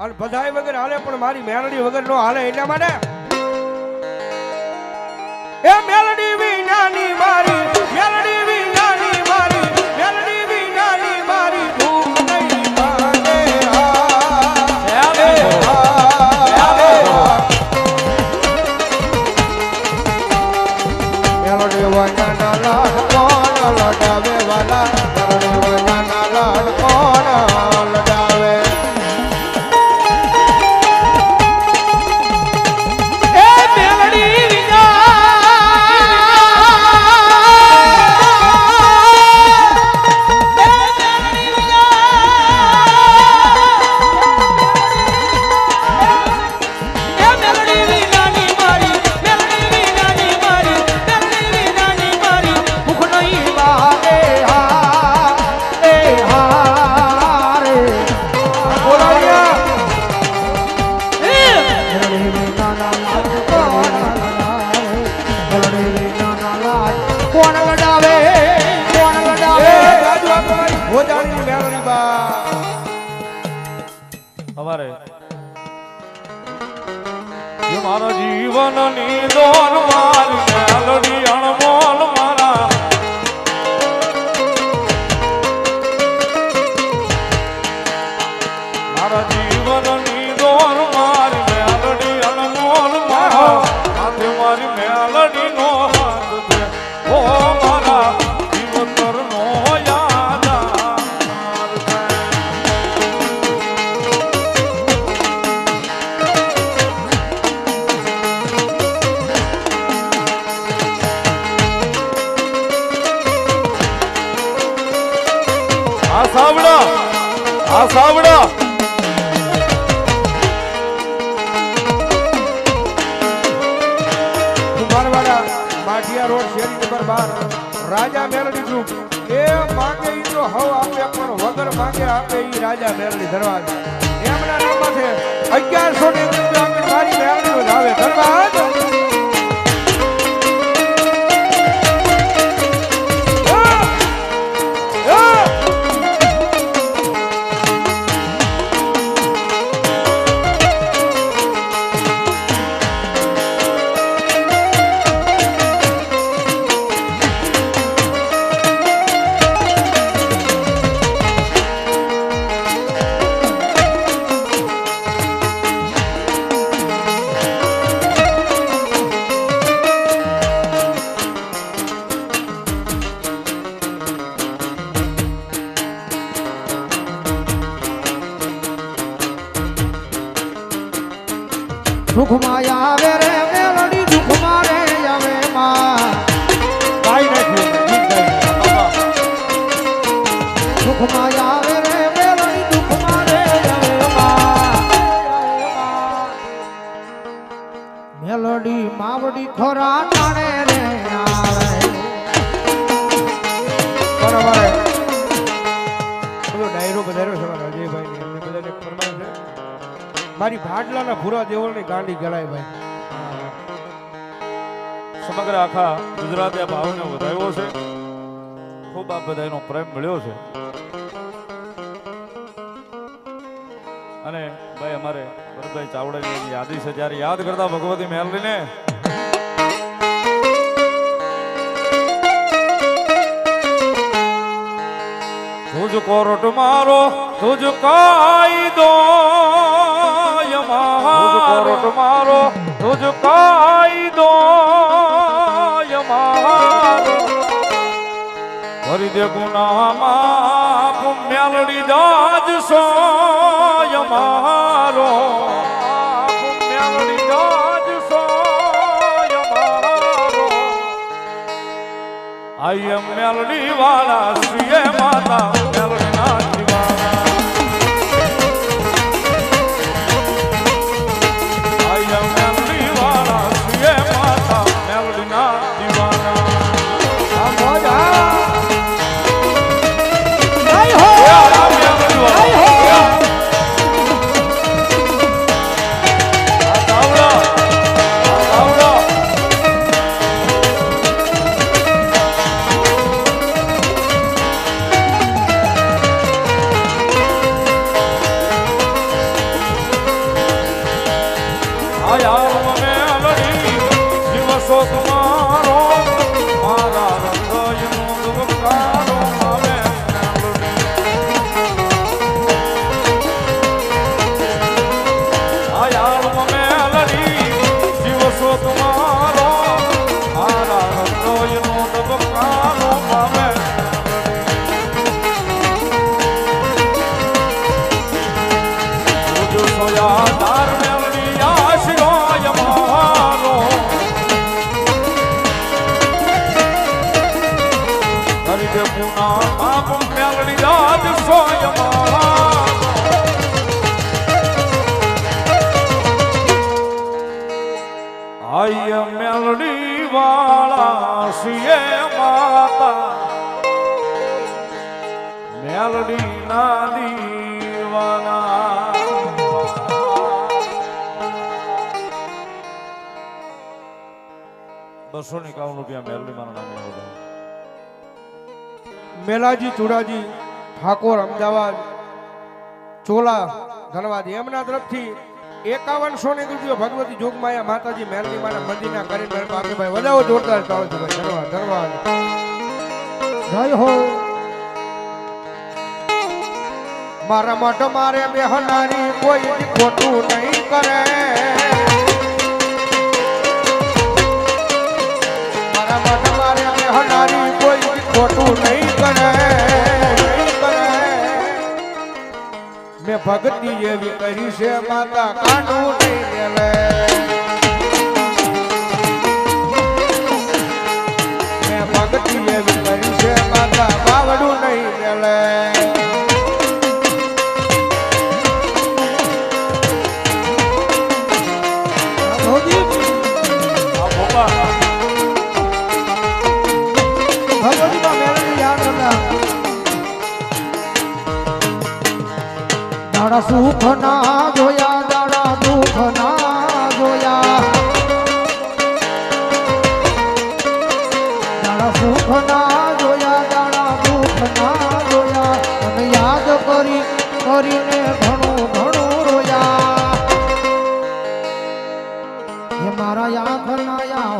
અને બધાય વગર હાલે, પણ મારી મેલડી વગર નો હાલે એટલા માટે. એ મેલડી વિનાની મારી અમારે. મારા જીવનની દોર મારી અણમોલ મારા. મારા જીવનની દોર calha, merda, droga. સુખમાં આવે રે મેલડી દુઃખમાં રે, આવે માં. સુખમાં આવે રે મેલડી દુઃખમાં રે, આવે માં. માવડી, ખોરા, ટાણે મારી ભાડલાના ભૂરા દેવળની ગાંડી ગળાય ભાઈ. સમગ્ર આખા ગુજરાતે આ ભાવને વધાવ્યો છે. ખૂબ આ બધાનો પ્રેમ મળ્યો છે. અને ભાઈ અમારે ભરતભાઈ ચાવડાની યાદી છે, જ્યારે યાદ કરતા ભગવતી મેલડીને તુજ કોરટ મારો, તુજ કાયદો મારો તુજ કાયદો મારો. ભરી દે ગુનામાં પુણ્યાલડી જાજ સો મારો. મેલડી વાળા શ્રી માતા આયામ મેલડી દિવસો તમારો મારા હૃદયનો ધબકારો આવે આયામ મેલડી દિવસો તમારો મારા હૃદયનો ધબકારો આવે જો બસો ને એકાવન રૂપિયા મેલડી મારા નામે બધા મેલાજી, ચુડાજી, ઠાકોર, અમદાવાદ, ચોલા, ધનવાદ, એમના તરફથી એકાવનસો ને રૂપિયો ભગવતી જોગમાયા માતાજી મેલની મારા મંદિરના ના મેળ પાસે ભાઈ વધાવો જોરદાર ધનવાદ ધન્યવાદ જય હો. મારા મઠ મારે બેહનારી કોઈ ખોટું નહીં કરે. દી નહીં કરે મેં ભક્તિ એવી કરી છે માતા કાંડું નહીં લે દાડા સુખ ના જોયા, દાડા દુઃખ ના જોયા. દાડા સુખ ના જોયા, દાડા દુઃખ ના જોયા. અને યાદ કરી, કરીને ઘણું ઘણું રોયા. મારા યાદ ના યા